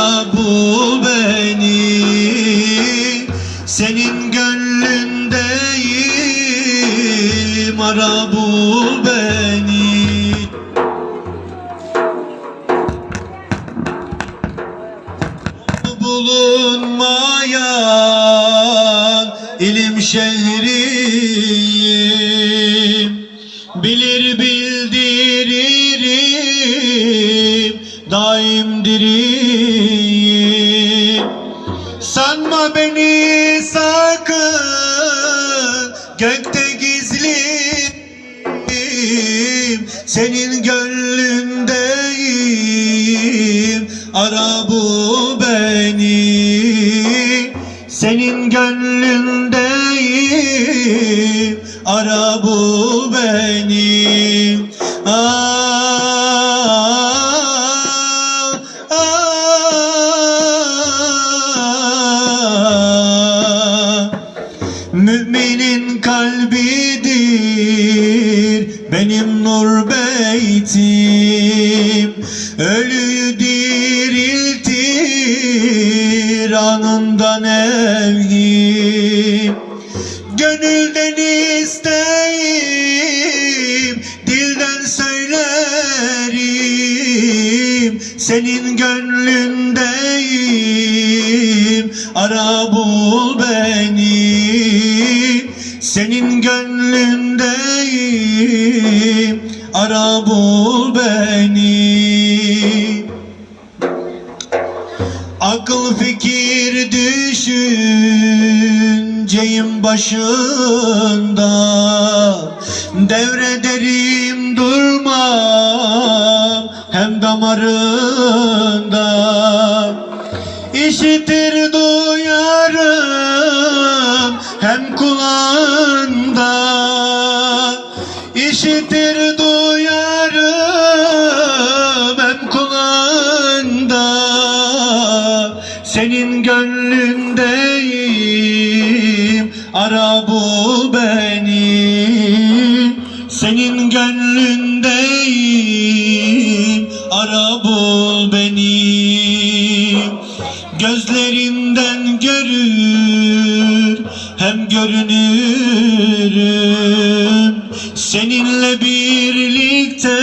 Yara beni. Senin gönlündeyim Ara bu beni. Bulunmayan ilim şehriyim. Bilir bir Sanma beni sakın Gökte gizliyim Senin gönlündeyim Ara bul beni Senin gönlündeyim Ara bul beni Müminin kalbidir benim nur beytim. Ölüyü diriltir anından evhim Gönülden isteyim dilden söylerim. Senin gönlündeyim ara bul beni Senin gönlündeyim ara bul beni. Akıl fikir düşünceyim başında. Devrederim durmam hem damarında. İşitir Senin gönlündeyim ara bul beni Senin gönlündeyim ara bul beni Gözlerinden görür hem görünürüm. Seninle birlikte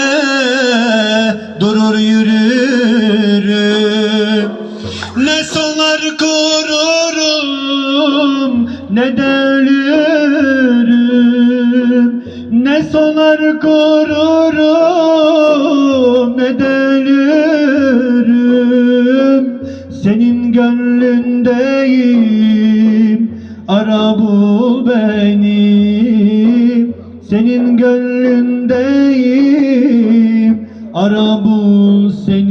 durur yürürüm. Ne sonar ne de Ne sonar gururum ne de Senin gönlündeyim ara bul beni. Senin gönlündeyim ara bul seni